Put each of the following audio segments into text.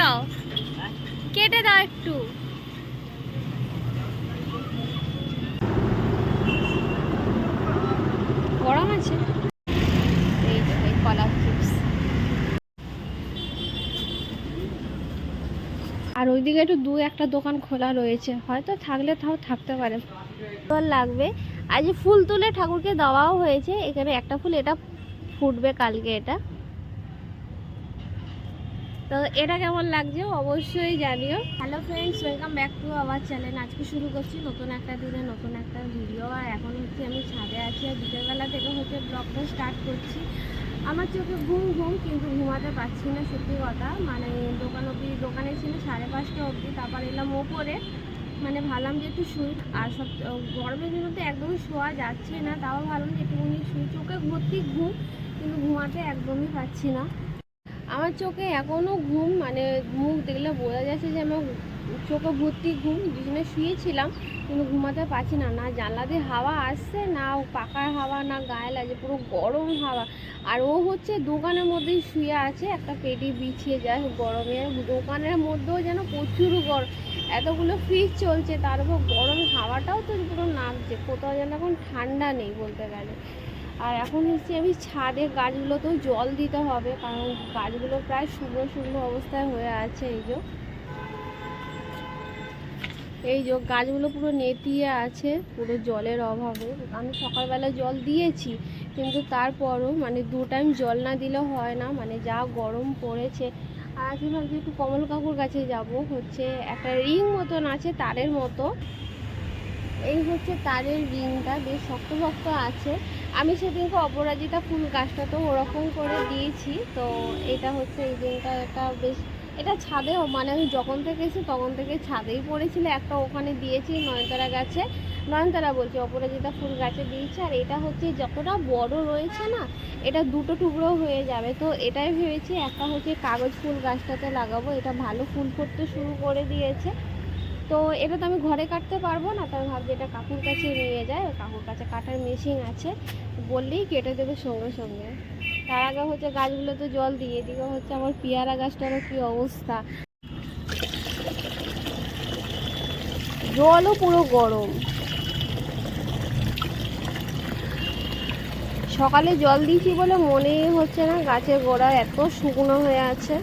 দাও। কেটে দাও একটু। গরম আছে? এই যে কলা চিপস আর ওইদিকে একটু দু একটা দোকান খোলা রয়েছে। হয়তো থাকলে তাও থাকতে পারে। লাগবে। আজ ফুল তুলে ঠাকুরকে দেওয়াও হয়েছে। এখানে একটা ফুল, এটা ফুটবে কালকে এটা। তো এটা কেমন লাগছে অবশ্যই জানিও। Hello friends welcome back to our channel আজকে শুরু করছি নতুন একটা দিনে নতুন একটা ভিডিও আর এখন হচ্ছে আমি ছাদে আছি আর বিকেলবেলা থেকে হচ্ছে ব্লগটা স্টার্ট করছি। আমার চোখে ঘুম ঘুম, কিন্তু ঘুমাতে পারছি না, সত্যি কথা। মানে দোকান অবধি, দোকানে ছিল সাড়ে পাঁচটা অবধি তারপর এলাম ওপরে। মানে ভাবলাম যে একটু শুই। আর সব গরমের জন্য তো একদমই শোয়া যাচ্ছে না, তাও ভাবলাম যে একটুখানি শুই। চোখে ভর্তি ঘুম, কিন্তু ঘুমাতে একদমই পাচ্ছি না। আমার চোখে এখনও ঘুম মানে মুখ দেখলে বোঝা যাচ্ছে যে আমার চোখে ভর্তি ঘুম বিছানায় শুয়েছিলাম, কিন্তু ঘুমাতে পারছি না। না জানলা দিয়ে হাওয়া আসছে, না পাকার হাওয়া, না গায়ে লাগে পুরো গরম হাওয়া। আর ও হচ্ছে দোকানের মধ্যেই শুয়ে আছে, একটা পেটি বিছিয়ে যায় গরমে। দোকানের মধ্যেও যেন প্রচুর গরম, এতগুলো ফ্রিজ চলছে, তার উপর গরম হাওয়াটাও তো পুরো নামছে, কোথাও যেন এখন ঠান্ডা নেই বলতে গেলে। আর এখন হচ্ছে আমি ছাদে গাছগুলোতেও জল দিতে হবে, কারণ গাছগুলো প্রায় শুকনো শুকনো অবস্থায় হয়ে আছে এই যে। এই যে গাছগুলো পুরো নেতিয়ে আছে, পুরো জলের অভাবে। আমি সকালবেলা জল দিয়েছি, কিন্তু তারপরও মানে দু টাইম জল না দিলে হয় না মানে যা গরম পড়েছে। আর আজকে ভাবছি একটু কমল কাকুর কাছে যাব, হচ্ছে একটা রিং মতন আছে তারের মতো। এই হচ্ছে তারের রিংটা, বেশ শক্ত শক্ত আছে। আমি সেদিনকে অপরাজিতা ফুল গাছটা তো ওরকম করে দিয়েছি, তো এটা হচ্ছে এই দিনটা এটা বেশ, এটা ছাদে মানে আমি যখন থেকে এসেছি তখন থেকে ছাদেই পড়েছিল, একটা ওখানে দিয়েছি নয়নতারা গাছে। নয়নতারা বলছি, অপরাজিতা ফুল গাছে দিয়েছি, আর এটা হচ্ছে যতটা বড় রয়েছে না, এটা দুটো টুকরো হয়ে যাবে। তো এটাই ভেবেছি একটা হচ্ছে কাগজ ফুল গাছটাতে লাগাবো, এটা ভালো ফুল ফুটতে শুরু করে দিয়েছে। তো এটা তো আমি ঘরে কাটতে পারব না, তাই ভাবছি এটা কাকুর কাছে নিয়ে যায় কাকুর কাছে কাটার মেশিন আছে। বললেই কেটে দেবে সঙ্গে সঙ্গে। তার আগে হচ্ছে গাছগুলোতে জল দিয়ে এদিকে হচ্ছে আমার পেয়ারা গাছটারও কি অবস্থা। জলও পুরো গরম। সকালে জল দিয়েছি বলে মনেই হচ্ছে না গাছের গোড়া এত শুকনো হয়ে আছে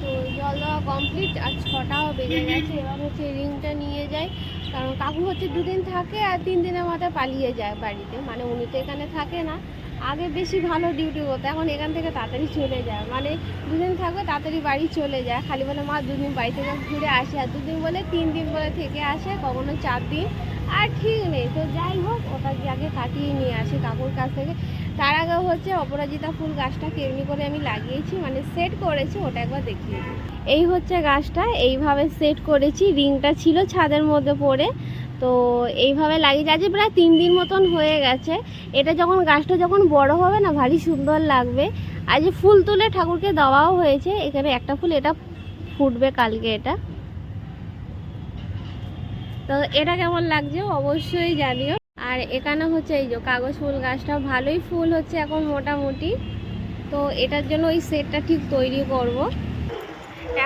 তো জল দেওয়া কমপ্লিট আর বেজে গেছে, এবার হচ্ছে রিংটা নিয়ে যাই কারণ কাকু হচ্ছে দুদিন থাকে আর তিন দিনের মাথায় পালিয়ে যায় বাড়িতে। মানে উনি তো এখানে থাকে না। আগে বেশি ভালো ডিউটি করতো, এখন এখান থেকে তাড়াতাড়ি চলে যায়। মানে দুদিন থাকবে, তাড়াতাড়ি বাড়ি চলে যায়। খালি বলে, মা, দুদিন বাড়ি থেকে ঘুরে আসে। আর দুদিন বলে, তিন দিন বলে থেকে আসে, কখনো চার দিন। আর ঠিক নেই। তো যাই হোক ওটা আগে কাটিয়ে নিয়ে আসি কাকুর কাছ থেকে। তার আগে হচ্ছে অপরাজিতা ফুল গাছটা কেমনি করে আমি লাগিয়েছি মানে সেট করেছি, ওটা একবার দেখিয়ে এই হচ্ছে গাছটা, এইভাবে সেট করেছি, রিংটা ছিল ছাদের মধ্যে পড়ে, তো এইভাবে লাগিয়েছি আজ প্রায় তিন দিন মতন হয়ে গেছে। এটা যখন, গাছটা যখন বড় হবে না, ভারী সুন্দর লাগবে। আজ ফুল তুলে ঠাকুরকে দেওয়াও হয়েছে, এখানে একটা ফুল, এটা ফুটবে কালকে এটা। তো এটা কেমন লাগছে অবশ্যই জানিও। আর এখানে হচ্ছে এই যে কাগজ ফুল গাছটা, ভালোই ফুল হচ্ছে এখন মোটামুটি। তো এটার জন্য ওই সেটটা ঠিক তৈরি করব।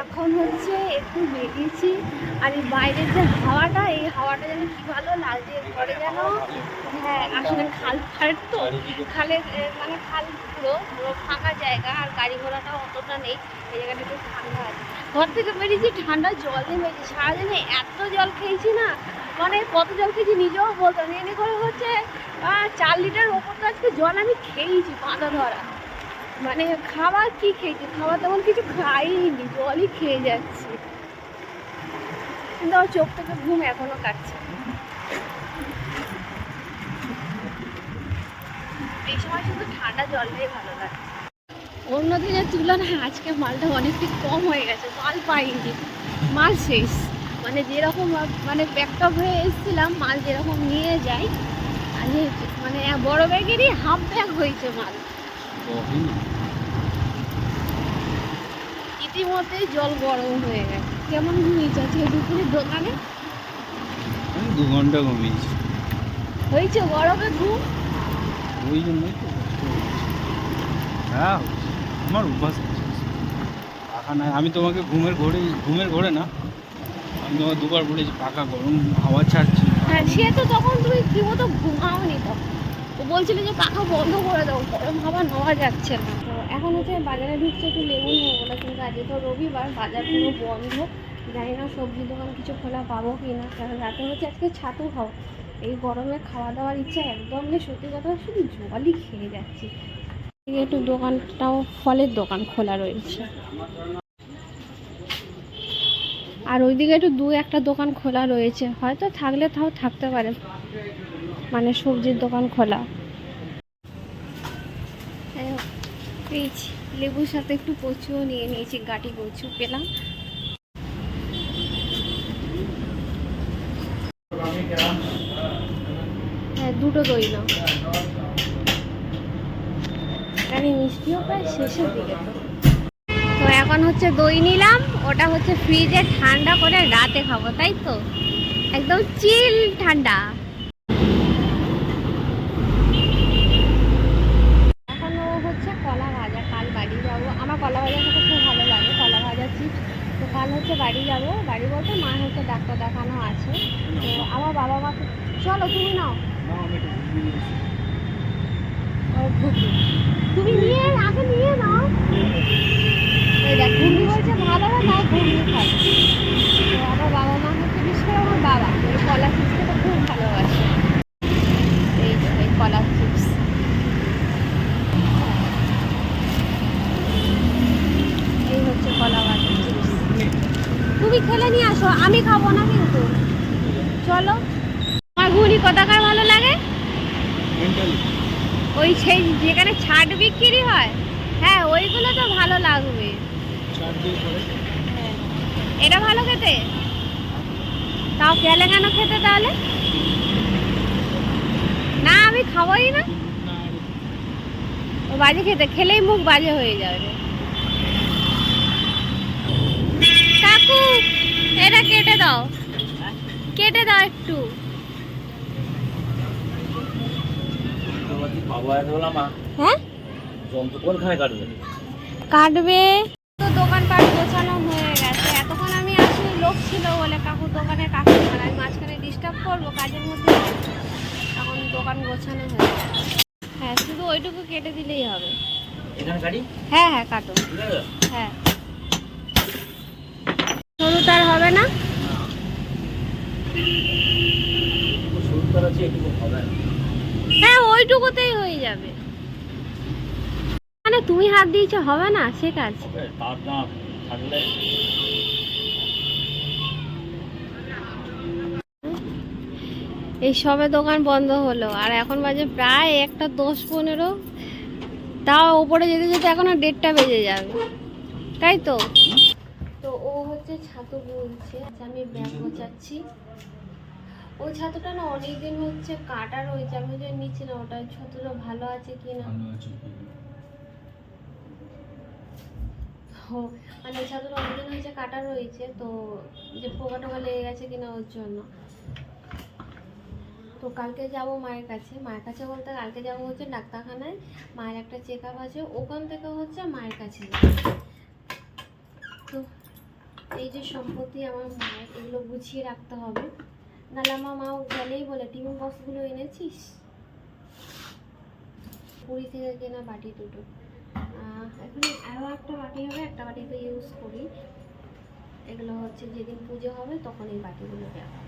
এখন হচ্ছে একটু বেরিয়েছি। আর এই বাইরের যে হাওয়াটা, এই হাওয়াটা যেন কি ভালো লাগছে ঘরে যেন হ্যাঁ আসলে খাল ফাল তো। খালের মানে খাল পুরো পুরো ফাঁকা জায়গা আর গাড়ি ঘোড়াটা অতটা নেই। এই জায়গাটা একটু ঠান্ডা আছে। ঘর থেকে বেরিয়েছি, ঠান্ডা জল নেমেছে সারাদিনে এত জল খেয়েছি না মানে কত জল খেয়েছি নিজেও বলতো না। এনে করে হচ্ছে চার লিটার ওপর তো আজকে জল আমি খেয়েছি পাতা ধরা। মানে খাবার কি খেয়েছি? খাবার তেমন কিছু খাইনি, জলই খেয়ে যাচ্ছি। কিন্তু আমার চোখ থেকে ঘুম এখনও কাটছে। এই সময় শুধু ঠান্ডা জলটাই ভালো লাগে। অন্য দিনের তুলনায় আজকে মালটা অনেকটা কম হয়ে গেছে, মাল পাইনি। মাল শেষ। মানে যেরকম মানে প্যাকটপ হয়ে এসেছিলাম মাল যেরকম নিয়ে যাই আজ মানে বড় ব্যাগেরই হাফ ব্যাগ হয়েছে মাল। রীতিমতোই জল গরম হয়ে গেছে। কেমন ঘুমিয়েছে? আজকে দুপুরে দোকানে? আমি দু ঘণ্টা ঘুমিয়েছি। হয়েছে গরমে ঘুম? ওই জন্যই তো হ্যাঁ আমার অভ্যাস আছে। আমি তোমাকে ঘুমের ঘোরে ঘুমের ঘোরে না। আমি তোমাকে দুবার বলেছি পাখা গরম, হাওয়া ছাড়ছি। হ্যাঁ সে তো তখন তুমি কি মতো ঘুমাওনি তখন। ও বলছিল যে, পাখা বন্ধ করে দাও, গরম হাওয়া নেওয়া যাচ্ছে না। তো এখন হচ্ছে বাজারে ঢুকছে একটু লেবু নিয়ে বলে, কিন্তু আজকে তো রবিবার, বাজার পুরো বন্ধ। জানি না সবজি দোকান কিছু খোলা পাবো কি না, কারণ রাতে হচ্ছে আজকে ছাতু খাও এই গরমে খাওয়া দাওয়ার ইচ্ছা একদম নেই, সত্যি কথা শুধু জলই খেয়ে যাচ্ছি। একটু দোকানটাও, ফলের দোকান খোলা রয়েছে। আর ওইদিকে একটু দু একটা দোকান খোলা রয়েছে। হয়তো থাকলে তাও থাকতে পারে। মানে সবজির দোকান খোলা। লেবুর সাথে একটু কচুও নিয়ে নিয়েছি, গাটি কচু পেলাম। হ্যাঁ দুটো দই এখানে মিষ্টিও প্রায় শেষের দিকে তো। তো এখন হচ্ছে দই নিলাম, ওটা হচ্ছে ফ্রিজে ঠান্ডা করে রাতে খাব, তাই তো? একদম চিল ঠান্ডা। হচ্ছে কলা বাড়ি যাব। আমার খুব ভালো লাগে, কলা ভাজা তো কাল হচ্ছে বাড়ি যাব। বাড়ি মা হচ্ছে ডাক্তার দেখানো আছে। তো আমার বাবা চলো, তুমি নাও। তুমি নিয়ে আগে নিয়ে নাও। দেখ বলছে ভালো না ঘুগনি খাই আমার বাবা মা হচ্ছে বিশেষ করে আমার বাবা। এই কলা চিপস খেতে খুব ভালোবাসে এই এই কলা চিপস। এই হচ্ছে কলা চিপস। তুমি খেলে নিয়ে আসো আমি খাব না কিন্তু। চলো। আমার ঘুগনি কতাকার ভালো লাগে? ওই সেই যেখানে ছাট বিক্রি হয়? হ্যাঁ ওইগুলো তো ভালো লাগবে। এটা ভালো খেতে? তাও গেলে কেন খেতে তাহলে? না আমি খাবোই না। ও বাজে খেতে খেলেই মুখ বাজে হয়ে যাবে। কাকু এটা কেটে দাও। কেটে দাও একটু। হ্যাঁ? যন্ত্র কোনখানে কাটবে? কাটবে? তো দোকানপাট গোছানো হয়ে গেছে। এতক্ষণ আমি আসলে লোক ছিল বলে কাকুর দোকানে কাস্টমার আমি মাঝখানে ডিস্টার্ব করব কাজের মধ্যে এখন দোকান গোছানো হয়ে গেছে। হ্যাঁ শুধু ওইটুকু কেটে দিলেই হবে। হ্যাঁ হ্যাঁ কাটো। হ্যাঁ। সরু তার হবে না। হ্যাঁ ওইটুকুতেই হয়ে যাবে। মানে তুমি হাত দিয়েছ হবে না? সে কাজ। এই সবে দোকান বন্ধ হলো আর এখন বাজে প্রায় একটা দশ পনেরো। তাও উপরে যেতে যেতে এখন আর দেড়টা বেজে যাবে। তাই তো? তো ও হচ্ছে ছাতু বলছে আচ্ছা আমি ব্যাগ গোছাচ্ছি। ওই ছাতুটা না অনেকদিন হচ্ছে কাটা রয়েছে আমি যে নিচ্ছি না ওটা ছাতুটা ভালো আছে কি না ও মানে ছাতুটা অনেকদিন হয়েছে, কাটা রয়েছে, তো যে পোকা টোকা লেগে গেছে কিনা ওর জন্য। তো কালকে যাব মায়ের কাছে। মায়ের কাছে বলতে কালকে যাব হচ্ছে ডাক্তারখানায়। মায়ের একটা চেক আপ আছে, ওখান থেকে হচ্ছে মায়ের কাছে তো এই যে সম্পত্তি আমার মায়ের, এগুলো গুছিয়ে রাখতে হবে। নাহলে আমার মা গেলেই বলে, টিফিন বক্সগুলো এনেছিস? পুরী থেকে কেনা বাটি দুটো। এখন আরও একটা বাটি হবে, একটা বাটি তো ইউজ করি। এগুলো হচ্ছে যেদিন পুজো হবে, তখন এই বাটিগুলো দেওয়া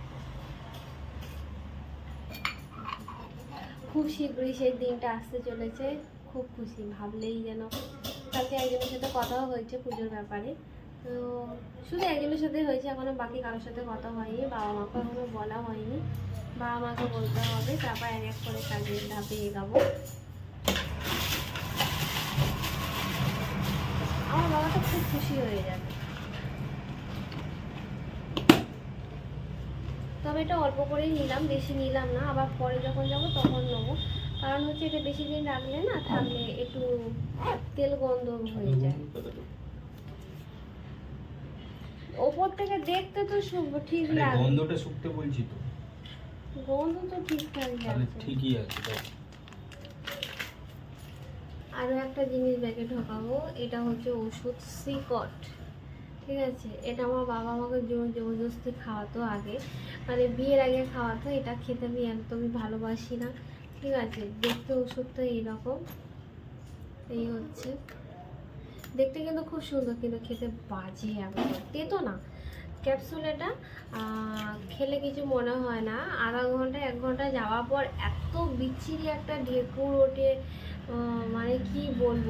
খুব শীঘ্রই সেই দিনটা আসতে চলেছে, খুব খুশি, ভাবলেই যেন। কালকে একজনের সাথে কথাও হয়েছে পুজোর ব্যাপারে। তো শুধু একজনের সাথে হয়েছে, এখনও বাকি কারোর সাথে কথা হয়নি, বাবা মাকে এখনও বলা হয়নি। বাবা মাকে বলতে হবে, তারপর এক এক করে কাজের ধাপে এগাবো আমার বাবা তো খুব খুশি হয়ে যাবে। তবে এটা অল্প করেই নিলাম বেশি নিলাম না আবার পরে যখন যাব তখন নেব। কারণ হচ্ছে এটা বেশি দিন রাখলে না থাকলে একটু তেল গন্ধ হয়ে যায়। ওপর থেকে দেখতে তো ঠিক লাগে। গন্ধটা শুকতে বলছি তো। গন্ধ তো ঠিকঠাক ঠিকই আছে। আরও একটা জিনিস ব্যাগে ঢোকাবো, এটা হচ্ছে ওষুধ সিকট। ঠিক আছে? এটা আমার বাবা আমাকে জোর জবরদস্তি খাওয়াতো আগে। মানে বিয়ের আগে খাওয়াতো, এটা খেতে আমি একদমই ভালোবাসি না। ঠিক আছে? দেখতে ওষুধটা এইরকম। এই হচ্ছে। দেখতে কিন্তু খুব সুন্দর, কিন্তু খেতে বাজে একদম তেতো না। ক্যাপসুল এটা খেলে কিছু মনে হয় না। আধা ঘণ্টা এক ঘণ্টা যাওয়ার পর এত বিচ্ছিরি একটা ঢেকুর ওঠে। মানে কি বলব?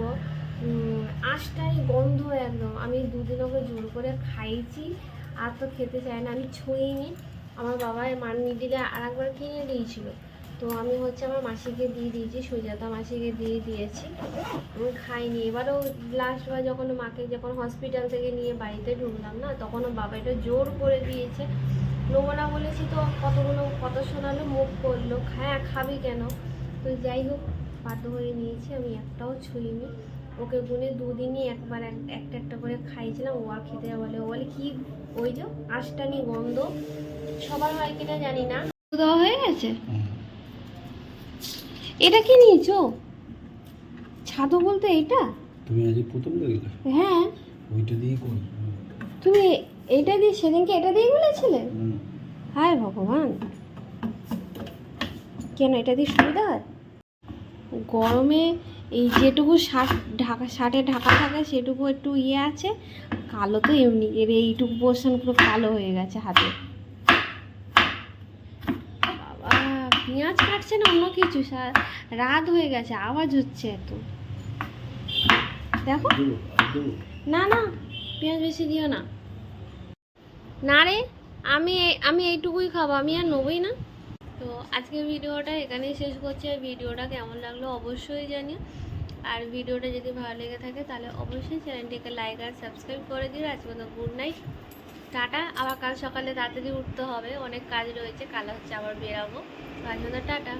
আঁশটাই গন্ধ একদম। আমি দুদিন ওকে জোর করে খাইছি আর তো খেতে চায় না। আমি ছুঁইনি। আমার বাবা মান মিডিলে আর একবার কিনে দিয়েছিল। তো আমি হচ্ছে আমার মাসিকে দিয়ে দিয়েছি, সুজাতা মাসিকে দিয়ে দিয়েছি। আমি খাইনি। এবারেও লাস্টবার যখন মাকে যখন হসপিটাল থেকে নিয়ে বাড়িতে ঢুকলাম না, তখন বাবা এটা জোর করে দিয়েছে। নেব না বলেছি তো কতগুলো কত শোনালো, মুখ করল হ্যাঁ খাবি কেন? তো যাই হোক বাধ্য হয়ে নিয়েছি আমি একটাও ছুঁইনি। ওকে গুনে দুদিনই একবার এক- একটা একটা করে খাইছিলাম ও আর খেতে বলে ও বলে কি ওই যে আষ্টানি গন্ধ? সবার হয় কিনা জানি না। দেওয়া হয়ে গেছে? এটা কি নিয়েছো? ছাদু বলতে এটা? তুমি আজ প্রথম দেখলে হ্যাঁ। ওইটা দিয়ে করি। তুমি এটা দিয়ে সেদিনকে এটা দিয়ে বলেছিলে হায় ভগবান। কেন এটা দিয়ে সুবিধা হয়? গরমে এই যেটুকু শার্ট ঢাকা শার্টে ঢাকা থাকে সেটুকু একটু ইয়ে আছে কালো তো এমনি এর এইটুকু পোর্শন পুরো কালো হয়ে গেছে হাতে। বাবা পেঁয়াজ কাটছে না অন্য কিছু? রাত হয়ে গেছে আওয়াজ হচ্ছে এত। দেখো। না না পেঁয়াজ বেশি দিও না। না রে আমি আমি এইটুকুই খাব আমি আর নেবই না। তো আজকের ভিডিওটা এখানেই শেষ করছি, আর ভিডিওটা কেমন লাগল অবশ্যই জানি আর ভিডিওটা যদি ভালো লেগে থাকে তাহলে অবশ্যই চ্যানেলটিকে লাইক আর সাবস্ক্রাইব করে দিও। আজকে তো গুড নাইট টাটা। আবার কাল সকালে তাড়াতাড়ি উঠতে হবে, অনেক কাজ রয়েছে, কাল হচ্ছে আবার বেরাবো। আজ মতো টাটা।